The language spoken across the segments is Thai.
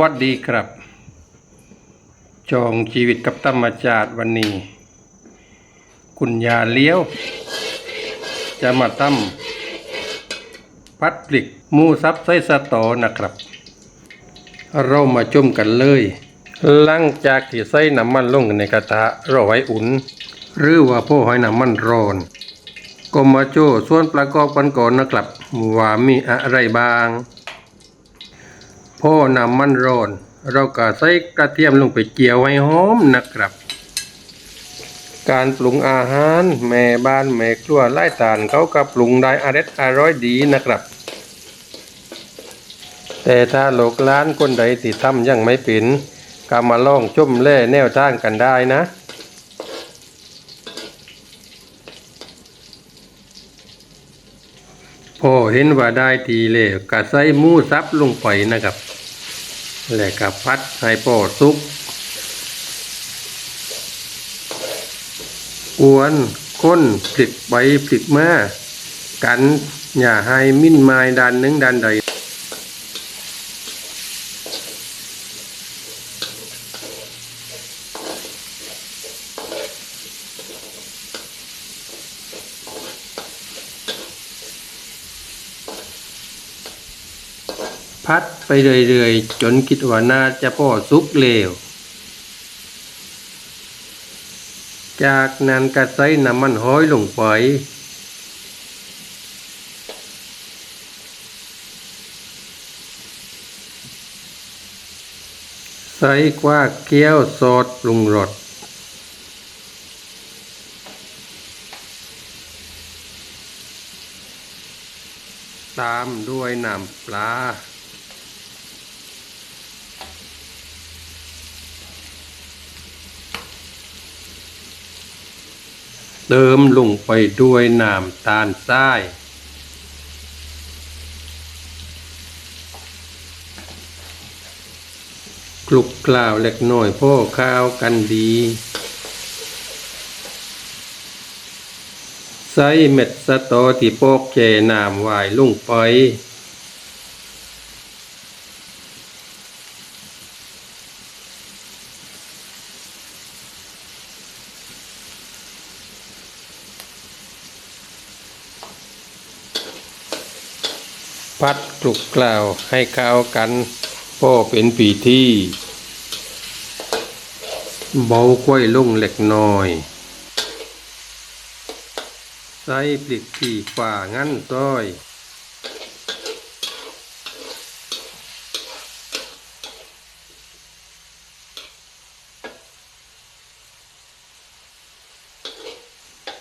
วัสดีครับ จองชีวิตกับธรรมชาติวันนี้ คุณยาเลี้ยว จะมาทำพัดปลิกมูซับไส้สะตอนะครับ เรามาชมกันเลย หลังจากที่ใส่น้ำมันลงในกระทะเรอไว้อุ่น หรือว่าพ่อหอยน้ำมันร้อนก็มาโจ้ส่วนประกอบกันก่อนนะครับ ว่ามีอะไรบ้าง พ่อนำมันร้อน เราก็ใส่กระเทียมลงไปเจียวให้หอมนะครับ การปรุงอาหาร แม่บ้านแม่ครัวไล่ตานเขาก็ปรุงได้อร่อยอร่อยดีนะครับ แต่ถ้าโลกล้านคนใดติดทำยังไม่เป็นก็มาลองชมแล่แนวทางกันได้นะ พอเห็นว่าได้ทีเลยก็ใส่หมูสับลงไปนะครับ แล้วก็พัดให้พอสุกกวนค้นพลิกไปพลิกมากันอย่าให้มิ้นไม้ดันหนึ่งดันใด พัดไปเรื่อยๆ จนคิดว่าน่าจะพ่อสุกเลว จากนั้นก็ใส่น้ำมันห้อยลงไปใส่กว่าเกี๊ยวซอสปรุงรสตามด้วยน้ำปลา เติมลงไปด้วยน้ำตาลทราย คลุกกล่าวเล็กน้อยพ่อข้าวกันดีใส่เม็ดสะตอที่โปอกแจน้ำวายลงไป พัดคลุกกล่าวให้เข้ากันพ่อเป็นปีที่เบาก้อยลุ่งเล็กน้อยใส่ปลิกที่ฝ่างั้นซ้อย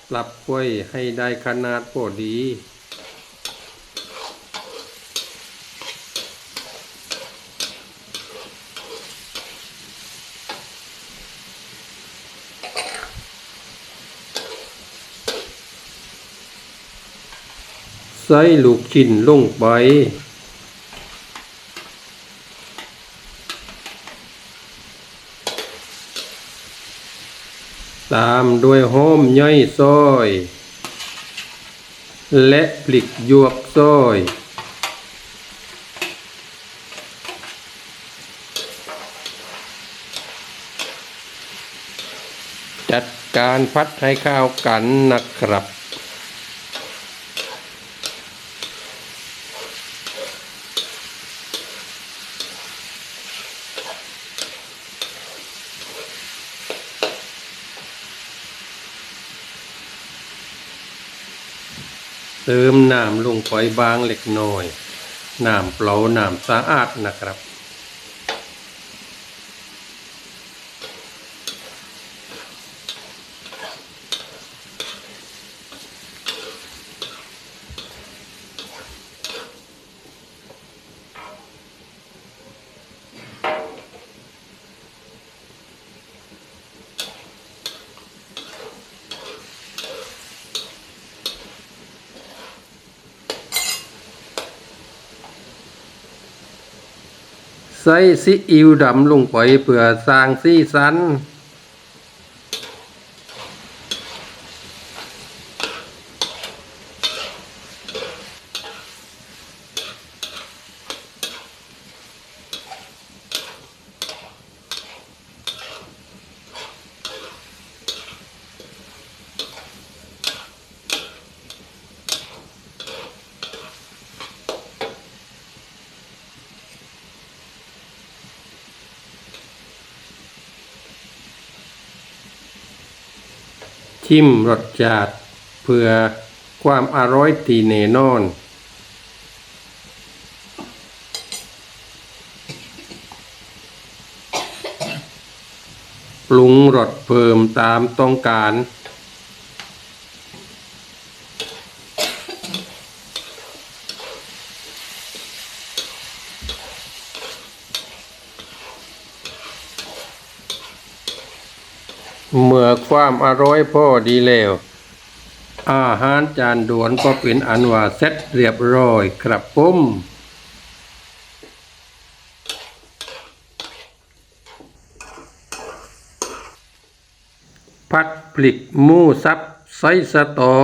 ปรับกล้วยให้ได้ขนาดพอดี ใส่ลูกชิ้นลงไป ตามด้วยหอมย่อยซอย และพลิกยวกซอยจัดการพัดให้เข้ากันนะครับ เติมน้ำลงไปบางเล็กน้อยน้ำเปล่าน้ำสะอาดนะครับ ใส่ซีอิ๊วดำลงไปเพื่อสร้างสีสัน ชิมรสชาติเพื่อความอร่อยตีเน่นอน ปรุงรสเพิ่มตามต้องการ เมื่อความอร่อยพอดีแล้ว อาหารจานด่วนก็เป็นอันว่าเสร็จเรียบร้อยครับผมผัดพริกหมูสับไซสตอ